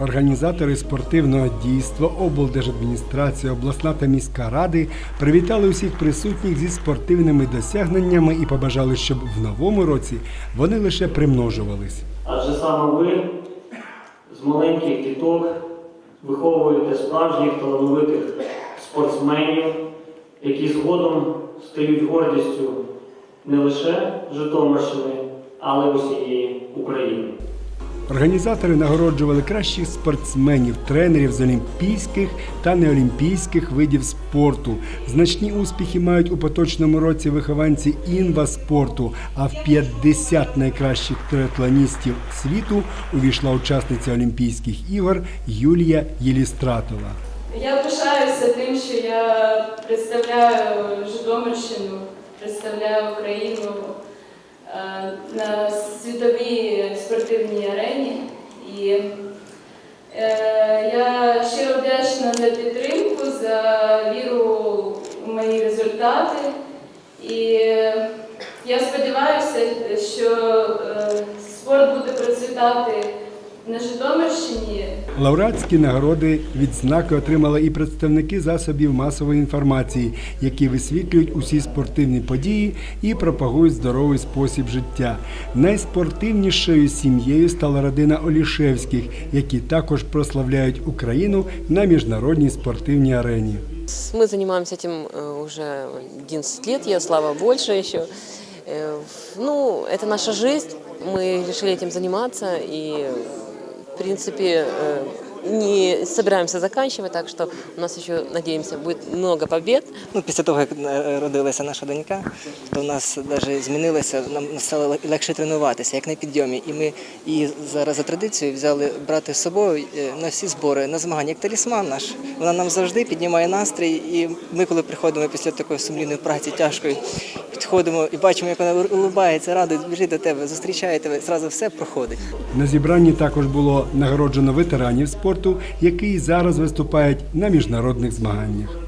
Організатори спортивного дійства, облдержадміністрація, обласна та міська ради привітали усіх присутніх зі спортивними досягненнями і побажали, щоб в новому році вони лише примножувались. Адже саме ви з маленьких діток виховуєте справжніх талановитих спортсменів, які згодом стають гордістю не лише Житомирщини, але й усієї України. Організатори нагороджували кращих спортсменів, тренерів з олімпійських та неолімпійських видів спорту. Значні успіхи мають у поточному році вихованці інва спорту. А в 50 найкращих триатлоністів світу увійшла учасниця Олімпійських ігор Юлія Єлістратова. Я пишаюся тим, що я представляю Житомирщину, представляю Україну е, на світовій спортивній арені. І е, я щиро вдячна за підтримку, за віру у мої результати. І я сподіваюся, що е, спорт буде процвітати на Житомирщині. Лауреатські нагороди відзнаки отримали і представники засобів масової інформації, які висвітлюють усі спортивні події і пропагують здоровий спосіб життя. Найспортивнішою сім'єю стала родина Олішевських, які також прославляють Україну на міжнародній спортивній арені. Мы занимаемся этим э, уже 11 лет, я слава больше еще. Э, Ну, это наша жизнь, мы решили этим заниматься и, в принципе, э, не собираемся заканчивать, так что у нас еще, надеемся, будет много побед. Ну, після того, як е, родилася наша донька, то в нас навіть змінилося, нам стало легше тренуватися, як на підйомі. І ми її зараз за традицією взяли брати з собою е, на всі збори, на змагання, як талісман наш. Вона нам завжди піднімає настрій. І ми, коли приходимо після такої сумлінної праці тяжкої, підходимо і бачимо, як вона улибається, радує, біжить до тебе, зустрічає тебе, зразу все проходить. На зібранні також було нагороджено ветеранів спорту, які зараз виступають на міжнародних змаганнях.